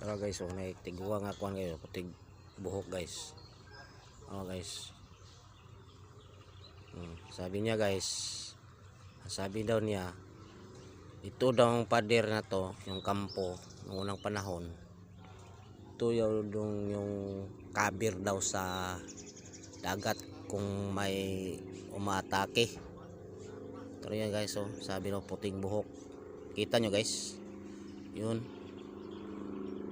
Pero guys, oh, naitiguwa nga kuan kayo, putig buhok guys. Oh guys. Hmm, sabi niya guys, sabi daw niya, ito daw ang pader na to, yung kampo, noong unang panahon. Ito yung, yung, kabir daw sa dagat kung may umaatake. Pero yan guys, oh, sabi daw puting buhok. Kita nyo guys, yun.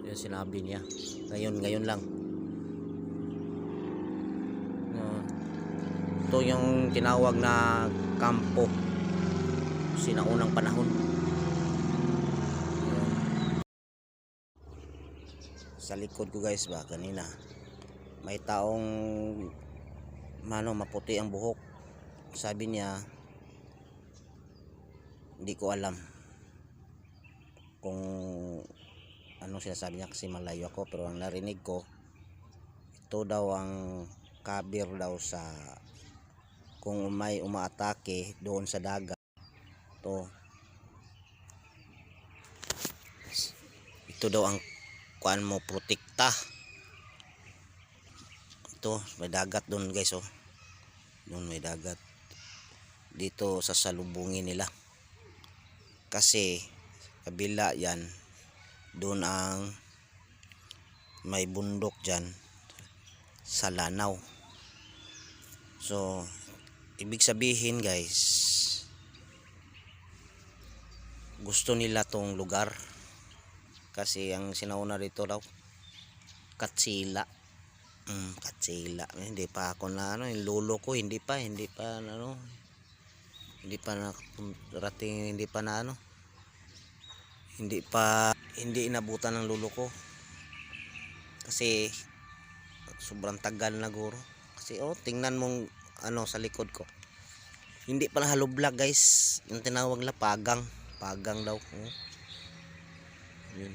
Yun sinabi niya. Ngayon, ngayon lang. No. Ito yung tinawag na kampo. Sinaunang panahon. Sa likod ko guys ba, kanina. May taong mano maputi ang buhok. Sabi niya, hindi ko alam kung anong sinasabi niya kasi malayo ako pero ang narinig ko ito daw ang kabir daw sa kung may umaatake doon sa dagat. To ito daw ang kuan mo protekta. Ito may dagat doon guys oh. Doon may dagat. Dito sa salubungin nila. Kasi kabila yan doon ang may bundok dyan sa Lanao. So ibig sabihin guys gusto nila tong lugar. Kasi ang sinauna rito daw Katsila. Mm, Katsila. Hindi pa ako na ano yung lolo ko hindi pa hindi pa ano hindi pa nakarating hindi pa na ano hindi pa hindi inabutan ng lolo ko. Kasi sobrang tagal na guro. Kasi oh tingnan mong ano sa likod ko. Hindi pala block guys. Yung tinawag na pagang. Pagang daw. Oh. yun.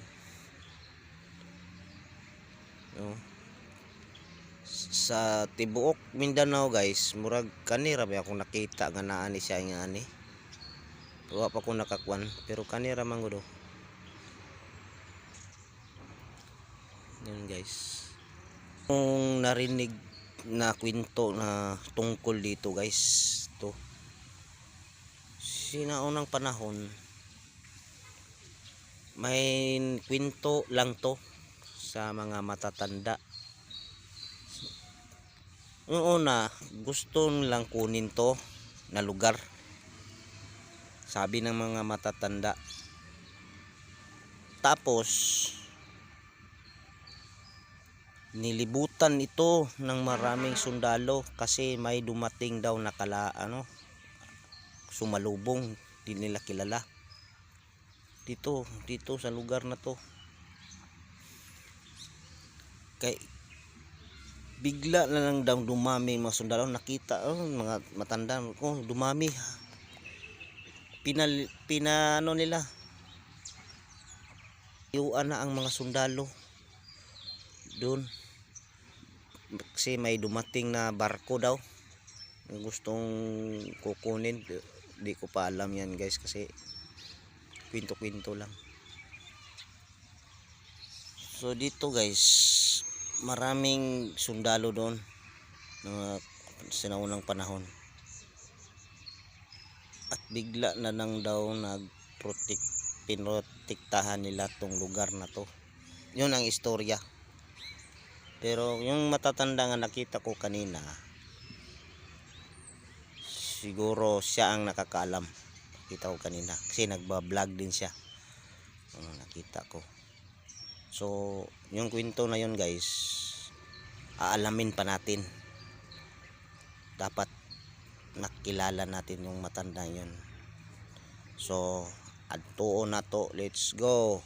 Oh. sa tibuok Mindanao guys murag kanira ba akong nakita nga naani siya nga ani. Wa pa ko nakakuan pero kanira man gudo yun guys. Kung narinig na kwento na tungkol dito guys to sinaunang panahon may kwento lang to sa mga matatanda. Yung una gusto nilang kunin to na lugar sabi ng mga matatanda. Tapos nilibutan ito ng maraming sundalo kasi may dumating daw na kala ano sumalubong. Di nila kilala. Dito dito sa lugar na to. Kay bigla na lang daw dumami mga sundalo. Nakita oh, mga matanda oh, dumami. Pinal pinano nila. Iuan na ang mga sundalo doon. Kasi may dumating na barko daw. Gustong kukunin di, ko pa alam yan guys kasi kwento kwento lang. So dito guys maraming sundalo doon na sinaunang panahon. At bigla na lang daw nagprotek pinotektahan nila tong lugar na to. Yun ang istorya pero yung matatanda nga nakita ko kanina, siguro siya ang nakakaalam. Nakita ko kanina. Kasi nagba-vlog din siya. Uh, nakita ko. So, yung kwento na yun guys, aalamin pa natin. Dapat nakilala natin yung matanda yun. So, adtuon na to. Let's go.